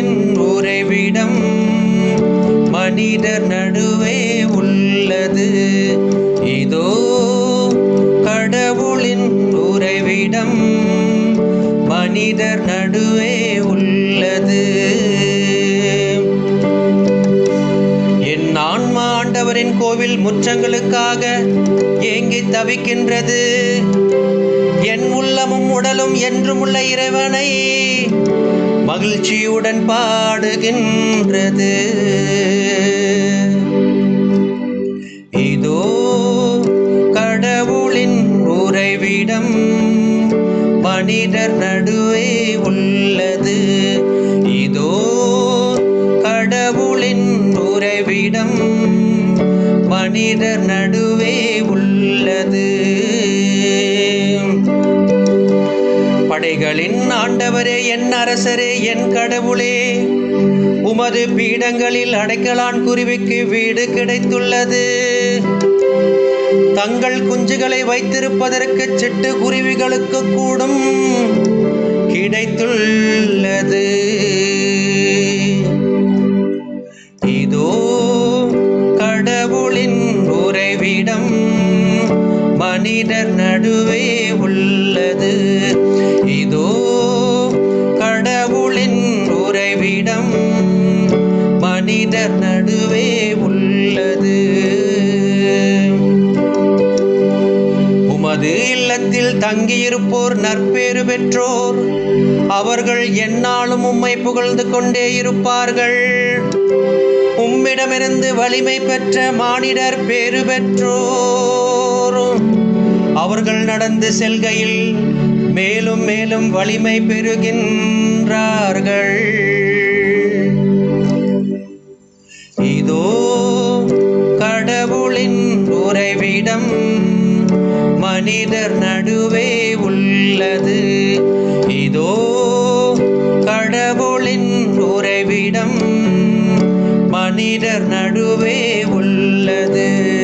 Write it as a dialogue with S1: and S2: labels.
S1: என் உறைவிடம் மனிதர் நடுவே உள்ளது. இதோ கடவுளின் உறைவிடம் மனிதர் நடுவே உள்ளது. என் ஆன்மா ஆண்டவரின் கோவில் முற்றங்களுக்காக ஏங்கி தவிக்கின்றது. என் உள்ளமும் உடலும் என்றும் உள்ள இறைவனை மகிழ்ச்சியுடன் பாடுகின்றது. இதோ கடவுளின் உறைவிடம் மனிதர் நடுவே உள்ளது. இதோ கடவுளின் உறைவிடம் மனிதர் நடுவே படைகளின் ஆண்டவரே என் அரசரே என் கடவுளே. உமது பீடங்களில் அடைக்கலான் குருவிக்கு வீடு கிடைத்துள்ளது. தங்கள் குஞ்சுகளை வைத்திருப்பதற்கு சிட்டு குருவிகளுக்கு கூடும் கிடைத்துள்ளது. இதோ கடவுளின் உறைவிடம் மனிதர் நடுவே உள்ளது. பெயர் நடுவே உள்ளது. உமது இல்லத்தில் தங்கியிருப்போர் நற்பேறு பெற்றோர். அவர்கள் எந்நாளும் உம்மை புகழ்ந்து கொண்டே இருப்பார்கள். உம்மிடமிருந்து வலிமை பெற்ற மானிடர் பேறு பெற்றோரும். அவர்கள் நடந்து செல்கையில் மேலும் மேலும் வலிமை பெறுகின்றார்கள். இதோ கடவுளின் உறைவிடம் மனிதர் நடுவே உள்ளது. இதோ கடவுளின் உறைவிடம் மனிதர் நடுவே உள்ளது.